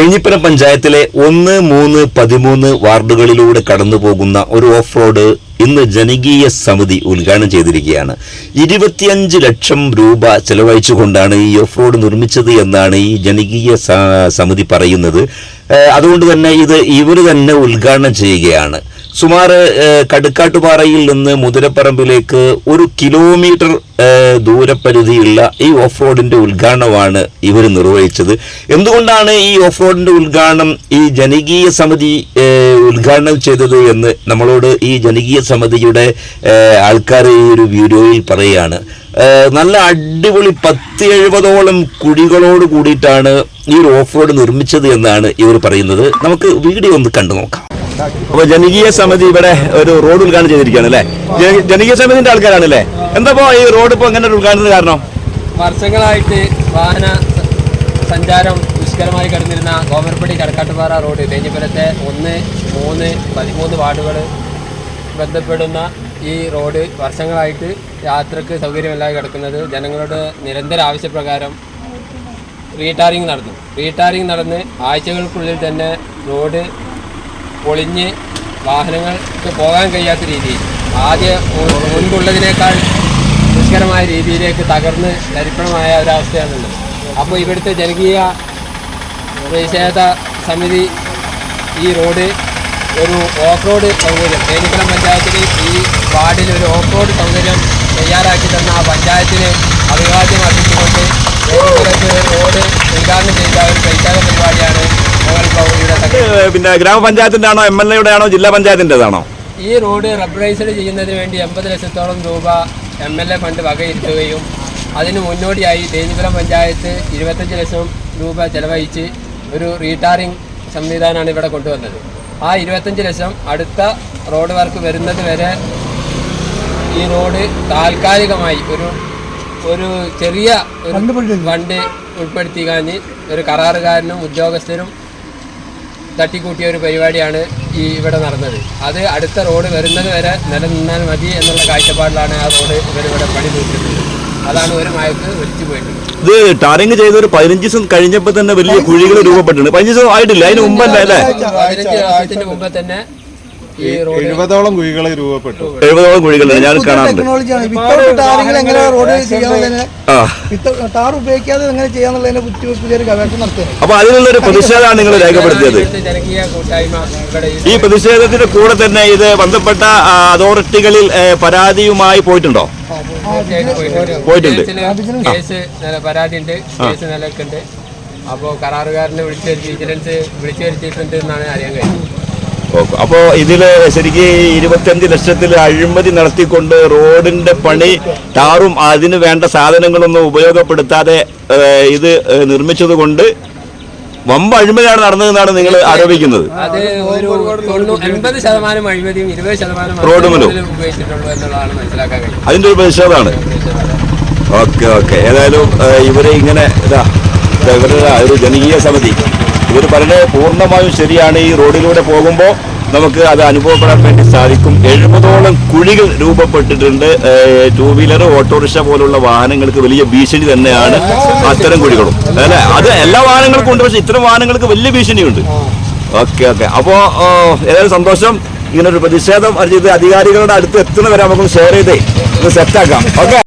തേഞ്ഞിപ്പന പഞ്ചായത്തിലെ ഒന്ന് മൂന്ന് പതിമൂന്ന് വാർഡുകളിലൂടെ കടന്നു പോകുന്ന ഒരു ഓഫ് റോഡ് ഇന്ന് ജനകീയ സമിതി ഉദ്ഘാടനം ചെയ്തിരിക്കുകയാണ്. ഇരുപത്തിയഞ്ച് ലക്ഷം രൂപ ചെലവഴിച്ചുകൊണ്ടാണ് ഈ ഓഫ് റോഡ് നിർമ്മിച്ചത് എന്നാണ് ഈ ജനകീയ സമിതി പറയുന്നത്. അതുകൊണ്ട് തന്നെ ഇത് ഇവർ തന്നെ ഉദ്ഘാടനം ചെയ്യുകയാണ്. സുമാർ കടുക്കാട്ടുപാറയിൽ നിന്ന് മുതിരപ്പറമ്പിലേക്ക് ഒരു കിലോമീറ്റർ ദൂരപരിധിയുള്ള ഈ ഓഫ് റോഡിന്റെ ഉദ്ഘാടനമാണ് ഇവർ നിർവഹിച്ചത്. എന്തുകൊണ്ടാണ് ഈ ഓഫ് റോഡിന്റെ ഉദ്ഘാടനം ഈ ജനകീയ സമിതി ഉദ്ഘാടനം ചെയ്തത് എന്ന് നമ്മളോട് ഈ ജനകീയ സമിതിയുടെ ആൾക്കാർ ഈ ഒരു വീഡിയോയിൽ പറയുകയാണ്. നല്ല അടിപൊളി പത്ത് എഴുപതോളം കുഴികളോട് കൂടിയിട്ടാണ് ഈ ഒരു ഓഫ് റോഡ് നിർമ്മിച്ചത് എന്നാണ് ഇവർ പറയുന്നത്. നമുക്ക് വീഡിയോ ഒന്ന് കണ്ടു നോക്കാം. അപ്പൊ ജനകീയ സമിതി ഇവിടെ ഒരു റോഡ് ഉദ്ഘാടനം ചെയ്തിരിക്കുകയാണ് അല്ലേ? ജന- ജനകീയ സമിതിന്റെ ആൾക്കാരാണ് അല്ലെ എന്താ ഈ റോഡ് ഇപ്പൊ എങ്ങനെ ഒരു ഉദ്ഘാടനത്തിന് കാരണം? വർഷങ്ങളായിട്ട് വാഹന സഞ്ചാരം ദുഷ്കരമായി കിടന്നിരുന്ന കോമരപ്പടി കടക്കാട്ടുപാറ റോഡ് തേഞ്ഞിപ്പുരത്തെ ഒന്ന് മൂന്ന് പതിമൂന്ന് വാർഡുകൾ ബന്ധപ്പെടുന്ന ഈ റോഡ് വർഷങ്ങളായിട്ട് യാത്രയ്ക്ക് സൗകര്യമില്ലാതെ കിടക്കുന്നത് ജനങ്ങളോട് നിരന്തര ആവശ്യപ്രകാരം റീടാറിങ് നടന്നു. റീടാറിങ് നടന്ന് ആഴ്ചകൾക്കുള്ളിൽ തന്നെ റോഡ് പൊളിഞ്ഞ് വാഹനങ്ങൾക്ക് പോകാൻ കഴിയാത്ത രീതിയിൽ ആദ്യ മുൻപുള്ളതിനേക്കാൾ ദുഷ്കരമായ രീതിയിലേക്ക് തകർന്ന് ദരിപ്പണമായ ഒരവസ്ഥയാണുള്ളത് അപ്പോൾ ഇവിടുത്തെ ജനകീയ പ്രതിഷേധ സമിതി ഈ റോഡ് ഒരു ഓഫ് റോഡ് സൗകര്യം തേനിക്കുളം പഞ്ചായത്തിൽ ഈ വാർഡിൽ ഒരു ഓഫ് റോഡ് സൗകര്യം തയ്യാറാക്കി തന്ന ആ പഞ്ചായത്തിന് അഭിവാദ്യം അർപ്പിച്ചുകൊണ്ട് റോഡ് ഉദ്ഘാടനം ചെയ്ത ഒരു പരിശാല പരിപാടിയാണ്. ഏഹ് പിന്നെ ഗ്രാമപഞ്ചായത്തിന്റെ ആണോ എം എൽ എയുടെ ആണോ ജില്ലാ പഞ്ചായത്തിന്റേതാണോ? ഈ റോഡ് റബ്ബറൈസ്ഡ് ചെയ്യുന്നതിന് വേണ്ടി എൺപത് ലക്ഷത്തോളം രൂപ എം എൽ എ ഫണ്ട് വകയിരുത്തുകയും അതിന് മുന്നോടിയായി തേഞ്ഞിപ്പലം പഞ്ചായത്ത് ഇരുപത്തഞ്ച് ലക്ഷം രൂപ ചെലവഴിച്ച് ഒരു റീടാറിംഗ് സംവിധാനമാണ് ഇവിടെ കൊണ്ടുവന്നത്. ആ ഇരുപത്തഞ്ച് ലക്ഷം അടുത്ത റോഡ് വർക്ക് വരുന്നത് വരെ ഈ റോഡ് താൽക്കാലികമായി ഒരു ഒരു ചെറിയ ഫണ്ട് ഉൾപ്പെടുത്തി കഴിഞ്ഞ് ഒരു കരാറുകാരനും ഉദ്യോഗസ്ഥരും തട്ടിക്കൂട്ടിയ ഒരു പരിപാടിയാണ് ഈ ഇവിടെ നടന്നത്. അത് അടുത്ത റോഡ് വരുന്നത് വരെ നിലനിന്നാൽ മതി എന്നുള്ള കാഴ്ചപ്പാടിലാണ് ആ റോഡ് ഇവരിവിടെ പണി തീർത്തിട്ടുള്ളത് അതാണ് ഒരു മയക്ക് ഒലിച്ചു പോയിട്ടുള്ളത് ഇത് ടാറിങ് ചെയ്ത ഒരു പതിനഞ്ച് ദിവസം കഴിഞ്ഞപ്പോ തന്നെ വലിയ കുഴികൾ രൂപപ്പെട്ടിട്ടുണ്ട്. പതിനഞ്ച് ദിവസം ആയിട്ടില്ല അതിന് മുമ്പല്ലേ അല്ലേ? പതിനഞ്ച് ദിവസത്തിന് മുമ്പ് തന്നെ എഴുപതോളം കുഴികൾ രൂപപ്പെട്ടു. എഴുപതോളം കുഴികൾ ഞാൻ കാണാറുണ്ട്. ടെക്നോളജിയാണ് വിത്തൗട്ട് എങ്ങനെ റോഡ് ചെയ്യാന്നുള്ളതിനെ ടാർ ഉപയോഗിക്കാതെ എങ്ങനെ ചെയ്യാന്നുള്ളതിനെ ഗവേഷണം നടത്തുന്നത് അപ്പൊ പ്രതിഷേധമാണ് നിങ്ങൾ രേഖപ്പെടുത്തിയത്. ഈ പ്രതിഷേധത്തിന്റെ കൂടെ തന്നെ ഇത് ബന്ധപ്പെട്ട അതോറിറ്റികളിൽ പരാതിയുമായി പോയിട്ടുണ്ടോ? പോയിട്ടുണ്ട്. കേസ് പരാതി ഉണ്ട് കേസ് നിലക്കുണ്ട് അപ്പോൾ കരാറുകാരനെ വിളിച്ചു വരുത്തി വിജിലൻസ് വിളിച്ചു വരുത്തിയിട്ടുണ്ട് എന്നാണ് അറിയാൻ കഴിഞ്ഞത്. ഓക്കെ. ഇതിൽ ശരിക്ക് ഇരുപത്തിയഞ്ച് ലക്ഷത്തിൽ അഴിമതി നടത്തിക്കൊണ്ട് റോഡിന്റെ പണി ടാറും അതിന് വേണ്ട സാധനങ്ങളൊന്നും ഉപയോഗപ്പെടുത്താതെ ഇത് നിർമ്മിച്ചതുകൊണ്ട് നിർമ്മിച്ചത് കൊണ്ട് വമ്പ അഴിമതിയാണ് നടന്നതെന്നാണ് നിങ്ങൾ ആരോപിക്കുന്നത് അത് ഒരു തൊണ്ണൂ- ശതമാനം അഴിമതിയും ഇരുപത് ശതമാനം റോഡ് മുതലും. ഇതിൽ ഉപയോഗിച്ചിട്ടുള്ളൂ എന്നുള്ളതാണ് മനസ്സിലാക്കാൻ കഴിയും അതിന്റെ ഒരു പ്രതിഷേധമാണ് ഓക്കെ ഓക്കെ ഏതായാലും ഇവരെ ഇങ്ങനെ ഇതാ ഇവരുടെ ഒരു ജനകീയ സമിതി ഇവർ പറഞ്ഞത് പൂർണമായും ശരിയാണ്. ഈ റോഡിലൂടെ പോകുമ്പോൾ നമുക്ക് അത് അനുഭവപ്പെടാൻ വേണ്ടി സാധിക്കും. എഴുപതോളം കുഴികൾ രൂപപ്പെട്ടിട്ടുണ്ട്. ടൂ വീലർ ഓട്ടോറിക്ഷ പോലുള്ള വാഹനങ്ങൾക്ക് വലിയ ഭീഷണി തന്നെയാണ് അത്തരം കുഴികളും. അല്ലെ? അത് എല്ലാ വാഹനങ്ങൾക്കും ഉണ്ട്. പക്ഷെ ഇത്തരം വാഹനങ്ങൾക്ക് വലിയ ഭീഷണിയുണ്ട്. Okay okay. അപ്പോൾ ഏതായാലും സന്തോഷം. ഇങ്ങനൊരു പ്രതിഷേധം അർജിത് അധികാരികളുടെ അടുത്ത് എത്തുന്നവരെ നമുക്ക് ഷെയർ ചെയ്തേ. ഇത് സെറ്റാക്കാം ഓക്കെ.